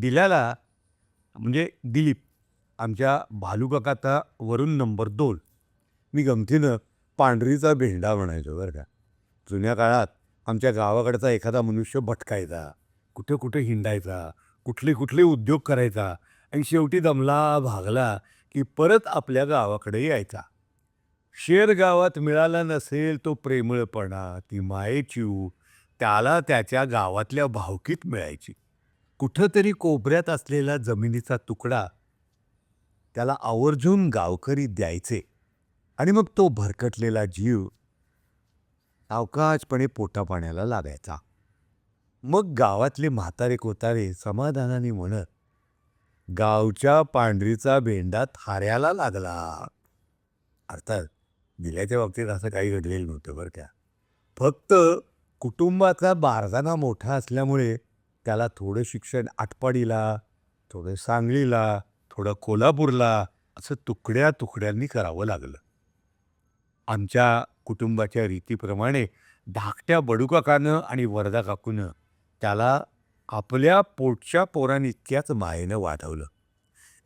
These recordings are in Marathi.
दिल्याला म्हणजे दिलीप आमच्या भालूकाकाचा वरून नंबर दोन. मी गमतीनं पांढरीचा भेंडा म्हणायचो बरं का. जुन्या काळात आमच्या गावाकडचा एखादा मनुष्य भटकायचा कुठे कुठे हिंडायचा कुठले कुठले उद्योग करायचा आणि शेवटी दमला भागला की परत आपल्या गावाकडे यायचा. शेर गावात मिळाला नसेल तो प्रेमळपणा ती मायेची त्याला त्याच्या गावातल्या भावकीत मिळायची. कुठंतरी कोपऱ्यात असलेला जमिनीचा तुकडा त्याला आवर्जून गावकरी द्यायचे आणि मग तो भरकटलेला जीव अवकाशपणे पोटापाण्याला लागायचा. मग गावातले म्हातारे कोतारे समाधानाने म्हणत गावच्या पांढरीचा भेंडा थाऱ्याला लागला. अर्थात दिल्याच्या बाबतीत असं काही घडलेलं नव्हतं बरं का. फक्त कुटुंबातला बारदाना मोठा असल्यामुळे त्याला थोडं शिक्षण आटपाडीला थोडं सांगलीला थोडं कोल्हापूरला असं तुकड्या तुकड्यांनी करावं लागलं. आमच्या कुटुंबाच्या रीतीप्रमाणे धाकट्या बडूकाकानं आणि वरदा काकूनं त्याला आपल्या पोटच्या पोरांइतक्याच मायेनं वाढवलं.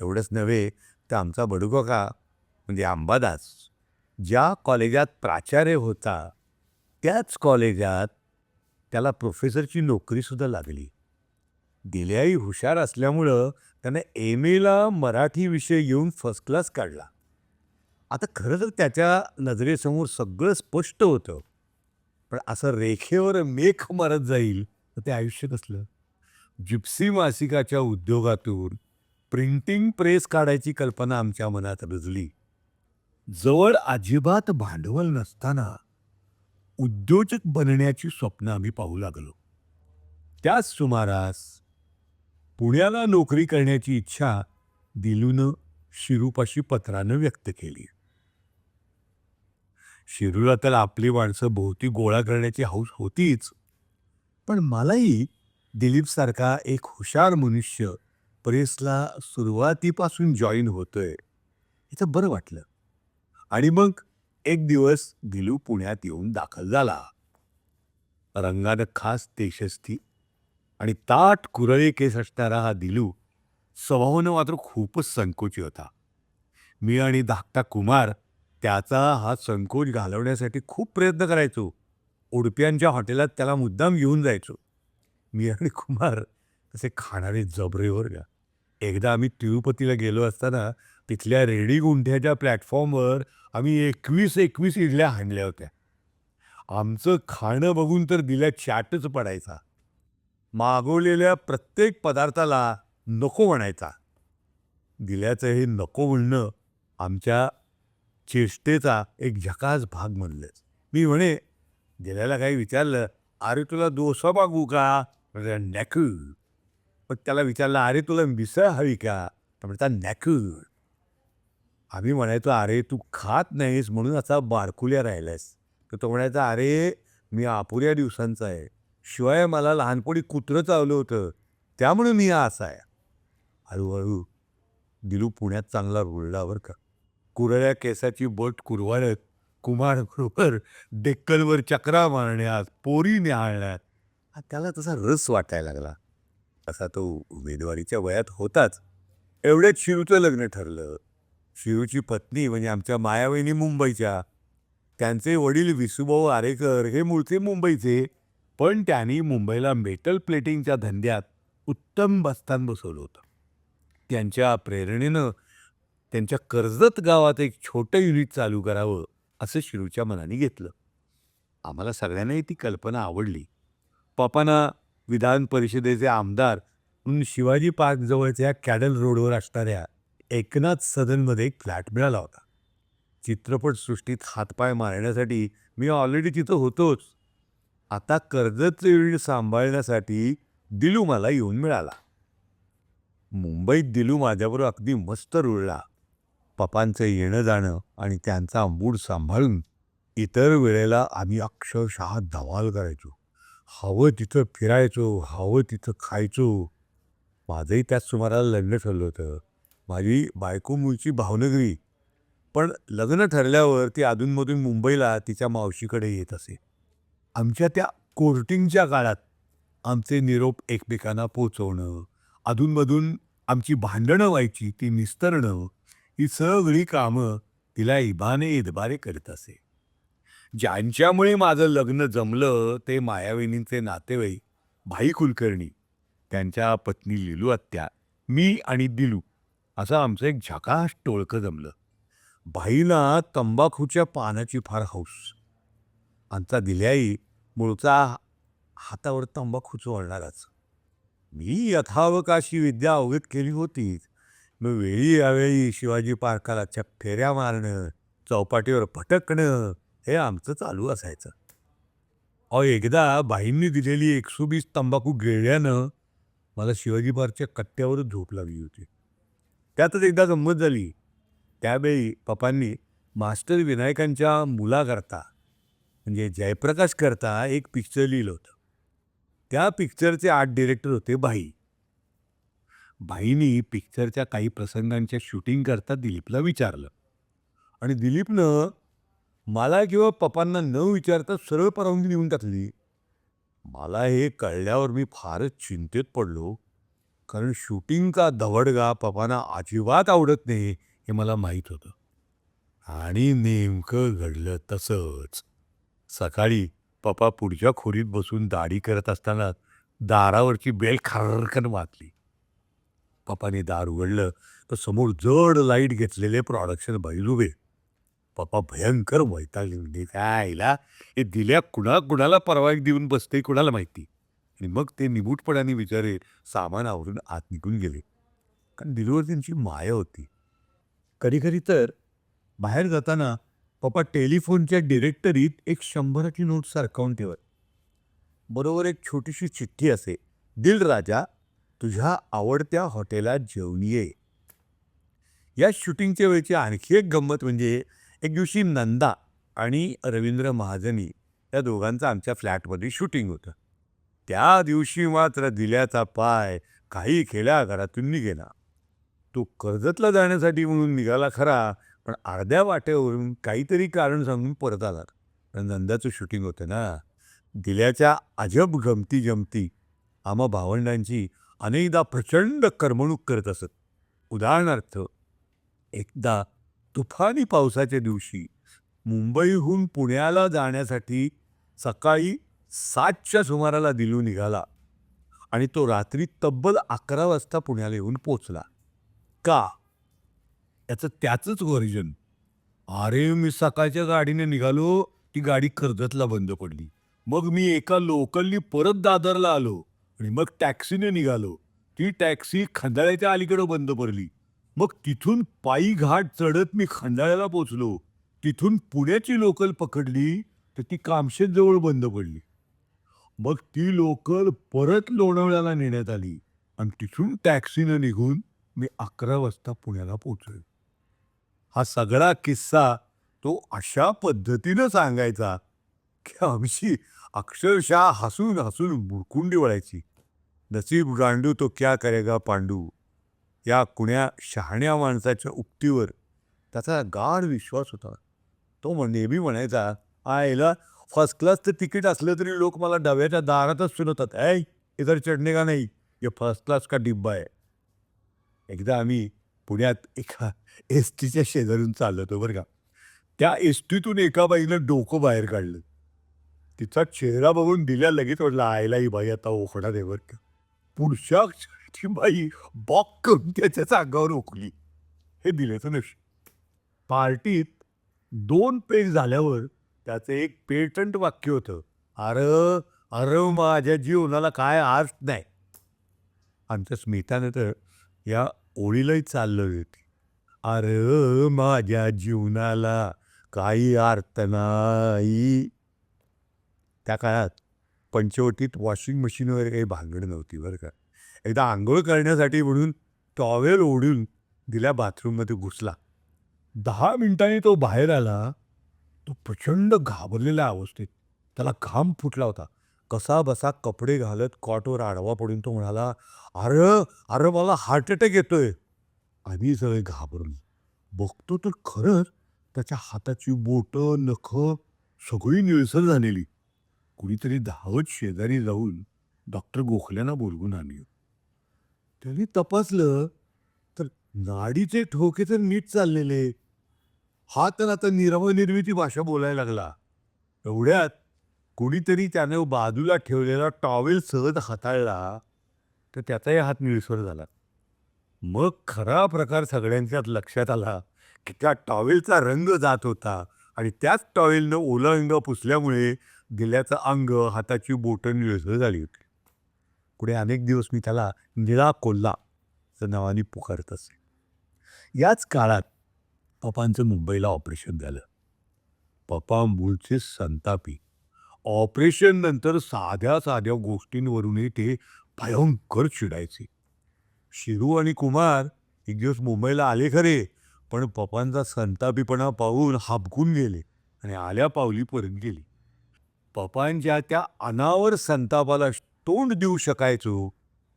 एवढंच नव्हे तर आमचा बडूकाका म्हणजे अंबादास ज्या कॉलेजात प्राचार्य होता त्याच कॉलेजात त्याला प्रोफेसरची नोकरीसुद्धा लागली. दिल्याही हुशार असल्यामुळं त्यानं एम एला मराठी विषय घेऊन फर्स्ट क्लास काढला. आता खरं तर त्याच्या नजरेसमोर सगळं स्पष्ट होतं. पण असं रेखेवर मेख मारत जाईल तर ते आयुष्य कसलं? जिप्सी मासिकाच्या उद्योगातून प्रिंटिंग प्रेस काढायची कल्पना आमच्या मनात रुजली. जवळ अजिबात भांडवल नसताना उद्योजक बनण्याची स्वप्न आम्ही पाहू लागलो. त्याच सुमारास पुण्याला नोकरी करण्याची इच्छा दिलूनं शिरूपाशी पत्रानं व्यक्त केली. शिरूला तर आपली माणसं भोवती गोळा करण्याची हौस होतीच. पण मलाही दिलीपसारखा एक हुशार मनुष्य प्रेसला सुरुवातीपासून जॉईन होतोय इथं बरं वाटलं. आणि मग एक दिवस दिलू पुण्यात येऊन दाखल झाला. रंगानं खास देशस्थी आणि ताट कुरळे केस असणारा हा दिलू स्वभावानं मात्र खूपच संकोची होता. मी आणि धाकटा कुमार त्याचा हा संकोच घालवण्यासाठी खूप प्रयत्न करायचो. उडप्यांच्या हॉटेलात त्याला मुद्दाम घेऊन जायचो. मी आणि कुमार तसे खाणारे जबरेवर का. एकदा आम्ही तिरुपतीला गेलो असताना तिथल्या रेडी गुंठ्याच्या प्लॅटफॉर्मवर आम्ही एकवीस एकवीस इडल्या हाणल्या होत्या. आमचं खाणं बघून तर दिल्या चाटच पडायचा. मागवलेल्या प्रत्येक पदार्थाला नको म्हणायचा. दिल्याचं हे नको म्हणणं आमच्या चेष्टेचा एक झकास भाग म्हणलंच मी म्हणे दिल्याला काही विचारलं अरे तुला डोसा मागू का? म्हणजे नॅकू. मग त्याला विचारलं अरे तुला मिसळ हवी का? तर म्हणता नॅकू. आम्ही म्हणायचो अरे तू खात नाहीस म्हणून असा बारकुल्या राहिलास तर तो म्हणायचा अरे मी अपुऱ्या दिवसांचा आहे. शिवाय मला लहानपणी कुत्रं चावलं होतं. त्यामुळे मी हा असा आहे. हळूहळू दिलू पुण्यात चांगला रुळला का? कुरळ्या केसाची बोट कुरवाळत कुमारबरोबर डेक्कलवर चक्रा मारण्यात पोरी निहाळण्यात हा त्याला तसा रस वाटायला लागला. असा तो उमेदवारीच्या वयात होताच. एवढ्यात शिरूचं लग्न ठरलं. शिरूची पत्नी म्हणजे आमच्या मायावहिनी मुंबईच्या. त्यांचे वडील विसुभाऊ आरेकर हे मूळचे मुंबईचे. पण त्यांनी मुंबईला मेटल प्लेटिंगच्या धंद्यात उत्तम बस्तान बसवलं होतं. त्यांच्या प्रेरणेनं त्यांच्या कर्जत गावात एक छोटं युनिट चालू करावं असं शिरूच्या मनाने घेतलं. आम्हाला सगळ्यांनाही ती कल्पना आवडली. पप्पांना विधान परिषदेचे आमदार म्हणून शिवाजी पार्कजवळच्या कॅडल रोडवर असणाऱ्या एकनाथ सदनमध्ये एक फ्लॅट मिळाला होता. चित्रपटसृष्टीत हातपाय मारण्यासाठी मी ऑलरेडी तिथं होतोच. आता कर्जत युनिट सांभाळण्यासाठी दिलू मला येऊन मिळाला. मुंबईत दिलू माझ्याबरोबर अगदी मस्त रुळला. पप्पांचं येणं जाणं आणि त्यांचा मूड सांभाळून इतर वेळेला आम्ही अक्षरशः धमाल करायचो. हवं तिथं फिरायचो हवं तिथं खायचो. माझंही त्याच सुमाराला लग्न ठरलं होतं. माझी बायको मूळची भावनगरी. पण लग्न ठरल्यावर ती अधूनमधून मुंबईला तिच्या मावशीकडे येत असे. आमच्या त्या कोर्टिंगच्या काळात आमचे निरोप एकमेकांना पोचवणं अधूनमधून आमची भांडणं व्हायची ती निस्तरणं ही सगळी कामं तिला इबाने इदबारे करत असे. ज्यांच्यामुळे माझं लग्न जमलं ते मायाविनींचे नातेवाईक भाई कुलकर्णी त्यांच्या पत्नी लिलू आत्या मी आणि दिलू असं आमचं एक झकाश टोळकं जमलं. भाईला तंबाखूच्या पानाची फार हौस. आमचा दिल्याई मूळचा हातावर तंबाखूच वळणाराच मी यथावकाशी विद्या अवगत केली होतीच. मग वेळी यावेळी शिवाजी पार्काला फेऱ्या मारणं चौपाटीवर भटकणं हे आमचं चालू असायचं. अहो एकदा बाईंनी दिलेली एकशे वीस तंबाखू गिळल्यानं मला शिवाजी पार्कच्या कट्ट्यावरच झोप लागली होती. त्यातच एकदा गंमत झाली. त्यावेळी पप्पांनी मास्टर विनायकांच्या मुलाकरता म्हणजे जयप्रकाश करता एक पिक्चर लिहिलं होतं. त्या पिक्चरचे आर्ट डिरेक्टर होते भाई. भाईनी पिक्चरच्या काही प्रसंगांच्या शूटिंग करता दिलीपला विचारलं. आणि दिलीपनं मला किंवा पप्पांना न विचारता सरळ परवानगी देऊन टाकली. मला हे कळल्यावर मी फारच चिंतेत पडलो. कारण शूटिंगचा दवडगा पप्पांना अजिबात आवडत नाही हे मला माहीत होतं. आणि नेमकं घडलं तसंच. सकाळी पप्पा पुढच्या खोलीत बसून दाढी करत असताना दारावरची बेल खरकन वाचली पप्पाने दार उघडलं तर समोर जड लाइट घेतलेले प्रॉडक्शन बाई उभे. पप्पा भयंकर वैतागले आईला हे दिल्या कुणा कुणाला परवानगी देऊन बसते कुणाला माहिती? आणि मग ते निमूटपणाने विचारे सामान आवरून आत निघून गेले. कारण दिलवर त्यांची माया होती. कधी कधी तर बाहेर जाताना पप्पा टेलिफोनच्या डिरेक्टरीत एक शंभराची नोट सरकावून ठेवत. बरोबर एक छोटीशी चिठ्ठी असे दिल राजा तुझ्या आवडत्या हॉटेलात जेवण ये. या शूटिंगच्या वेळची आणखी एक गंमत म्हणजे एक दिवशी नंदा आणि रवींद्र महाजनी या दोघांचं आमच्या फ्लॅटमध्ये शूटिंग होतं. त्या दिवशी मात्र दिल्याचा पाय काही खेळ्या घरातून निघेना. तो कर्जतला जाण्यासाठी म्हणून निघाला खरा पण अर्ध्या वाटेवरून काहीतरी कारण सांगून परत आला पण नंदाचं शूटिंग होतं ना. दिल्याच्या अजब गमती जमती आम्हा भावंडांची अनेकदा प्रचंड करमणूक करत असत. उदाहरणार्थ एकदा तुफानी पावसाच्या दिवशी मुंबईहून पुण्याला जाण्यासाठी सकाळी सातच्या सुमाराला दिलू निघाला आणि तो रात्री तब्बल अकरा वाजता पुण्याला येऊन पोचला का? याचं त्याचंच व्हर्जन अरे मी सकाळच्या गाडीने निघालो ती गाडी कर्जतला बंद पडली. मग मी एका लोकलनी परत दादरला आलो आणि मग टॅक्सीने निघालो. ती टॅक्सी खंडाळ्याच्या अलीकडं बंद पडली. मग तिथून पायी घाट चढत मी खंडाळ्याला पोचलो. तिथून पुण्याची लोकल पकडली तर ती कामशेतजवळ बंद पडली. मग ती लोकल परत लोणावळ्याला नेण्यात आली आणि तिथून टॅक्सीनं निघून मी अकरा वाजता पुण्याला पोचलो. हा सगळा किस्सा तो अशा पद्धतीनं सांगायचा की आमची अक्षरशः हसून हसून बुडकुंडी वळायची. नसीब गांडू तो क्या करेगा पांडू? या कुण्या शहाण्या माणसाच्या उक्तीवर त्याचा गाढ विश्वास होता. तो म्हण- नेहमी म्हणायचा आयला फर्स्ट क्लासचं तिकीट असलं तरी लोक मला डब्याच्या दारातच फिरवतात. ऐ इधर चढणे का नाही? हे फर्स्ट क्लास का डिब्बा आहे. एकदा आम्ही पुण्यात एका एस टीच्या शेजारून चाललं होतो बरं का. त्या एस टीतून एका बाईनं डोकं बाहेर काढलं. तिचा चेहरा बघून दिल्या लगेच म्हटलं आयला ही बाई आता ओखडा आहे बरं का. पुढच्या ती बाई बॉक करून त्याच्याच अंगावर ओकली हे दिल्याचं नशीब. पार्टीत दोन पेज झाल्यावर त्याचं एक पेटंट वाक्य होतं. अरे अरे माझ्या जीवनाला काय अर्थ नाही. आमच्या स्मितानं तर या ओळीलाही चाललं होती अरे माझ्या जीवनाला काही अर्थ नाही. त्या काळात पंचवटीत वॉशिंग मशीन वगैरे काही भांगड नव्हती बरं का. एकदा आंघोळ करण्यासाठी म्हणून टॉवेल ओढून दिल्या बाथरूममध्ये घुसला. दहा मिनिटांनी तो बाहेर आला. तो प्रचंड घाबरलेल्या अवस्थेत. त्याला घाम फुटला होता. कसाबसा कपडे घालत कॉटवर आडवा पडून तो म्हणाला अरे अरे मला हार्ट अटॅक येतोय. आम्ही सगळे घाबरून बघतो तर खरंच त्याच्या हाताची बोटं नखं सगळी निळसर झालेली. कुणीतरी धावत शेजारी जाऊन डॉक्टर गोखल्यांना बोलवून आणली. त्यांनी तपासलं तर नाडीचे ठोके तर नीट चाललेले. हा तर आता निरवनिर्मिती भाषा बोलायला लागला. एवढ्यात कुणीतरी त्याने बाजूला ठेवलेला टॉवेल सहज हाताळला तर त्याचाही हात निळसर झाला. मग खरा प्रकार सगळ्यांच्याच लक्षात आला की त्या टॉवेलचा रंग जात होता आणि त्याच टॉवेलनं ओलं अंग पुसल्यामुळे दिल्याचं अंग हाताची बोटं निळसर झाली होती. पुढे अनेक दिवस मी त्याला निळा कोल्हा या नावाने पुकारत असे. याच काळात पप्पांचं मुंबईला ऑपरेशन झालं. पप्पा मूळचे संतापी. ऑपरेशन नंतर साध्या साध्या गोष्टींवरूनही ते भयंकर चिडायचे. शिरू आणि कुमार एक दिवस मुंबईला आले खरे पण पप्पांचा संतापीपणा पाहून हाबकून गेले आणि आल्या पावली परत गेली. पप्पांच्या त्या अनावर संतापाला तोंड देऊ शकायचो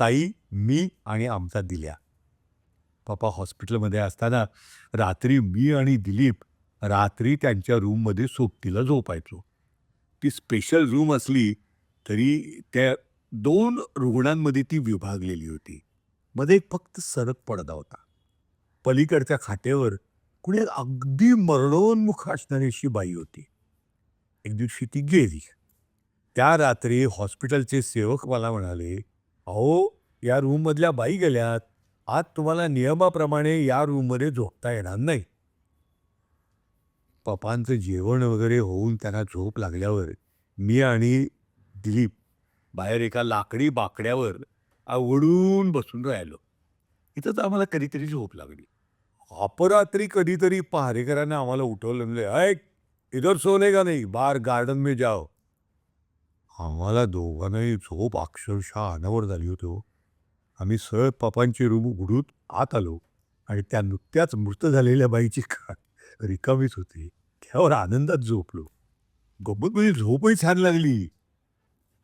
ताई मी आणि आमचा दिल्या. पप्पा हॉस्पिटलमध्ये असताना रात्री मी आणि दिलीप रात्री त्यांच्या रूममध्ये सोबतीला झोपायचो. ती स्पेशल रूम असली तरी त्या दोन रुग्णांमध्ये ती विभागलेली होती. मध्ये एक फक्त सरक पडदा होता. पलीकडच्या खाटेवर कुणी अगदी मरणोन्मुख असणारी अशी बाई होती. एक दिवशी ती गेली. त्या रात्री हॉस्पिटलचे सेवक मला म्हणाले अहो या रूममधल्या बाई गेल्यात. आज तुम्हाला नियमाप्रमाणे या रूममध्ये झोपता येणार नाही. पप्पांचं जेवण वगैरे होऊन त्यांना झोप लागल्यावर मी आणि दिलीप बाहेर एका लाकडी बाकड्यावर आवडून बसून राहिलो. इथंच आम्हाला कधीतरी झोप लागली. अपरात्री कधीतरी पहारेकरांना आम्हाला उठवलं म्हणजे ऐक इधर सोने का नाही बार गार्डन मे जाओ. आम्हाला दोघांनाही झोप अक्षरशः अनावर झाली होती हो. आम्ही सहज पप्पांची रूम उघडून आत आलो आणि त्या नुकत्याच मृत झालेल्या बाईची का रिकामीच होती. त्यावर आनंदात झोपलो? गंमत म्हणजे झोपही छान लागली.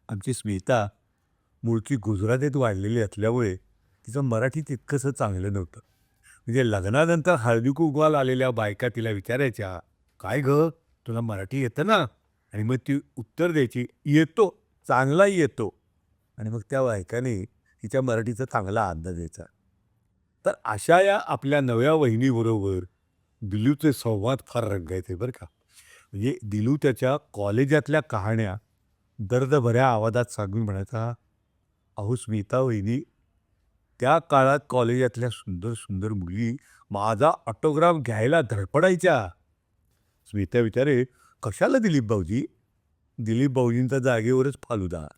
आमची स्मिता मूळची गुजरातीत वाढलेली असल्यामुळे तिचं मराठी तितकंसं चांगलं नव्हतं. म्हणजे लग्नानंतर हळदी कुंकवाला आलेल्या बायका तिला विचारायच्या काय ग? तुला मराठी येतं ना? आणि मग ती उत्तर द्यायची येतो चांगला येतो. आणि मग त्या बायकाने तिच्या मराठीचा चांगला अंदाज द्यायचा. तर अशा या आपल्या नव्या वहिनीबरोबर दिलूचे संवाद फार रंगायचे बरं का. म्हणजे दिलू त्याच्या कॉलेजातल्या कहाण्या दर्दभऱ्या आवाजात सांगून म्हणायचा अहो स्मिता वहिनी त्या काळात कॉलेजातल्या सुंदर सुंदर मुली माझा ऑटोग्राफ घ्यायला धडपडायच्या. स्मिता विचारे कशाला दिलीप भाऊजी? दिलीप भाऊजींचा जागेवरच फालुदा.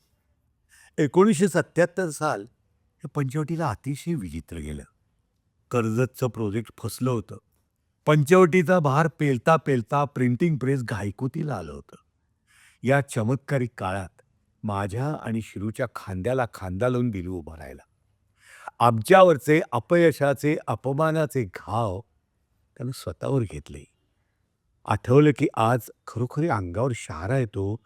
एकोणीसशे सत्याहत्तर साल हे पंचवटीला अतिशय विचित्र गेलं. कर्जतचं प्रोजेक्ट फसलं होतं. पंचवटीचा भार पेलता पेलता प्रिंटिंग प्रेस घायकुतीला आलं होतं. या चमत्कारिक काळात माझ्या आणि शिरूच्या खांद्याला खांदा लावून दिली उभा राहिला. आमच्यावरचे अपयशाचे अपमानाचे घाव त्यानं स्वतःवर घेतले. आठवलं की आज खरोखरी अंगावर शहारा येतो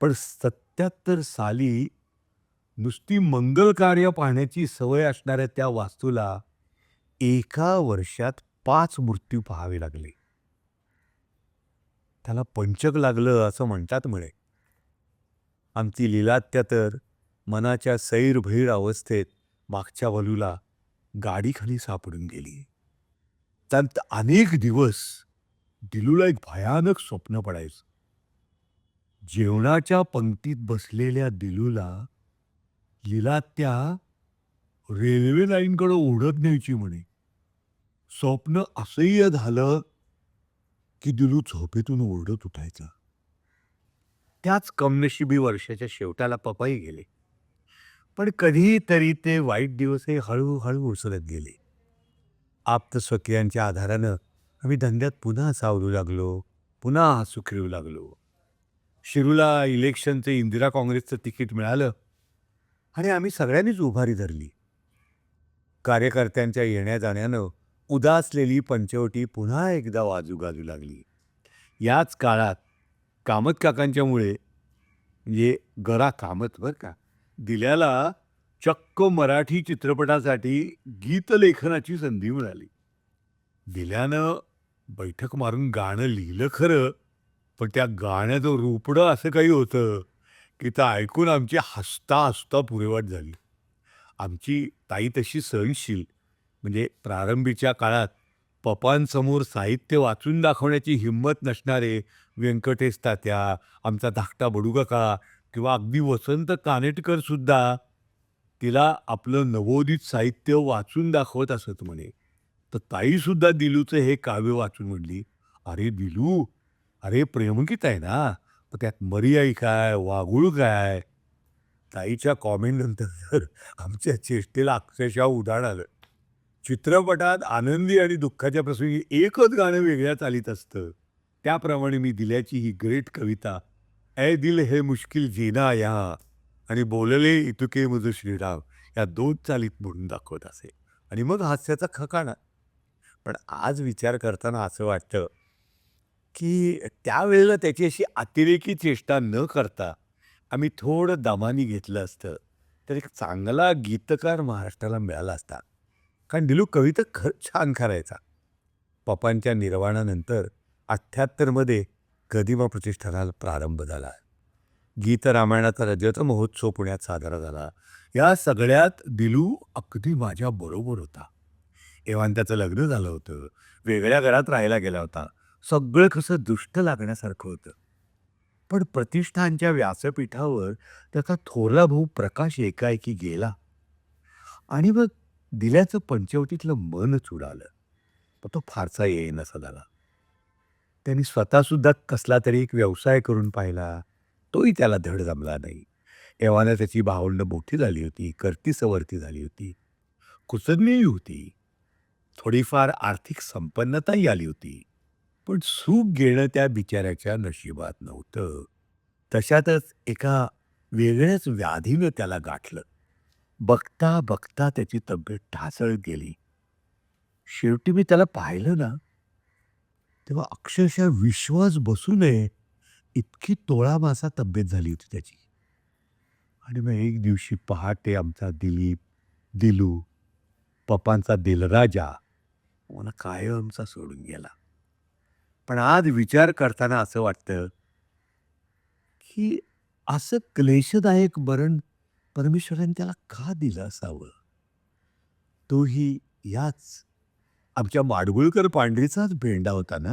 पण सत्याहत्तर साली नुसती मंगल कार्य पाहण्याची सवय असणाऱ्या त्या वास्तूला एका वर्षात पाच मृत्यू पाहावे लागले. त्याला पंचक लागलं असं म्हणतात म्हणे. आमची लीलात्या तर मनाच्या सैरभैर अवस्थेत मागच्या वलूला गाडीखाली सापडून गेली. त्यात अनेक दिवस दिलूला एक भयानक स्वप्न पडायचं. जेवणाच्या पंक्तीत बसलेल्या दिलूला लीलात्या रेल्वे लाईनकडं ओढत न्यायची म्हणे. स्वप्न असह्य झालं की दिलू झोपेतून ओरडत उठायचा. त्याच कमनशिबी वर्षाच्या शेवटाला पपाई गेले. पण कधीतरी ते वाईट दिवसही हळूहळू उसरत गेले. आप्तस्वकीयांच्या आधारानं आम्ही धंद्यात पुन्हा सावरू लागलो पुन्हा हसू खेळू लागलो. शिरूला इलेक्शनचं इंदिरा काँग्रेसचं तिकीट मिळालं. आणि आम्ही सगळ्यांनीच उभारी धरली. कार्यकर्त्यांच्या येण्या जाण्यानं उदासलेली पंचवटी पुन्हा एकदा वाजू गाजू लागली. याच काळात कामत काकांच्यामुळे म्हणजे गरा कामत बरं का दिल्याला चक्क मराठी चित्रपटासाठी गीतलेखनाची संधी मिळाली. दिल्यानं बैठक मारून गाणं लिहिलं खरं पण त्या गाण्याचं रूपडं असं काही होतं की तर ऐकून आमची हसता हसता पुरेवाट झाली. आमची ताई तशी सहनशील म्हणजे प्रारंभीच्या काळात पप्पांसमोर साहित्य वाचून दाखवण्याची हिंमत नसणारे व्यंकटेश तात्या आमचा धाकटा बडूकाका किंवा अगदी वसंत कानेटकरसुद्धा तिला आपलं नवोदित साहित्य वाचून दाखवत असत म्हणे. तर ताईसुद्धा दिलूचं हे काव्य वाचून म्हणली अरे दिलू अरे प्रेमगीत आहे ना तर त्यात मर्याई काय वागुळ काय? ताईच्या कॉमेंटनंतर आमच्या चेष्टेला अक्षरशः उदाहरण आलं. चित्रपटात आनंदी आणि दुःखाच्या प्रसंगी एकच गाणं वेगळ्या चालीत असतं. त्याप्रमाणे मी दिल्याची ही ग्रेट कविता ए दिल हे मुश्किल जीना या आणि बोलले इतुके मुझ श्रीराम या दोन चालीत म्हणून दाखवत असे. आणि मग हास्याचा खकाणा. पण आज विचार करताना असं वाटतं की त्यावेळेला त्याची अशी अतिरेकी चेष्टा न करता आम्ही थोडं दमानी घेतलं असतं. तर एक चांगला गीतकार महाराष्ट्राला मिळाला असता. कारण दिलू कविता खर छान करायचा. पप्पांच्या निर्वाणानंतर अठ्ठ्याहत्तरमध्ये गदिमा प्रतिष्ठानाला प्रारंभ झाला. गीत रामायणाचा रजत महोत्सव पुण्यात साजरा झाला. या सगळ्यात दिलू अगदी माझ्या बरोबर होता. एव्हान त्याचं लग्न झालं होतं. वेगळ्या घरात राहायला गेला होता. सगळं कसं दुष्ट लागण्यासारखं होतं. पण प्रतिष्ठानच्या व्यासपीठावर त्याचा थोरला भाऊ प्रकाश एकाएकी गेला. आणि मग दिल्याचं पंचवटीतलं मनच उडालं पण तो फारसा येईनसा झाला. त्यांनी स्वतःसुद्धा कसला तरी एक व्यवसाय करून पाहिला. तोही त्याला धड जमला नाही. एव्हाना त्याची भावंड मोठी झाली होती करती सवरती झाली होती. कुचनीही होती. थोडीफार आर्थिक संपन्नताही आली होती. पण सुख घेणं त्या बिचाऱ्याच्या नशिबात नव्हतं. तशातच एका वेगळ्याच व्याधीनं त्याला गाठलं. बघता बघता त्याची तब्येत ढासळत गेली. शेवटी मी त्याला पाहिलं ना तेव्हा अक्षरशः विश्वास बसू नये इतकी तोळा मासा तब्येत झाली होती त्याची. आणि मग एक दिवशी पहाटे आमचा दिलीप दिलू पप्पांचा दिलराजा मला कायमचा सोडून गेला. पण आज विचार करताना असं वाटतं की असं क्लेशदायक मरण परमेश्वराने त्याला का दिलं असावं? तोही याच आमच्या माडगुळकर पांढरीचाच भेंडा होता ना?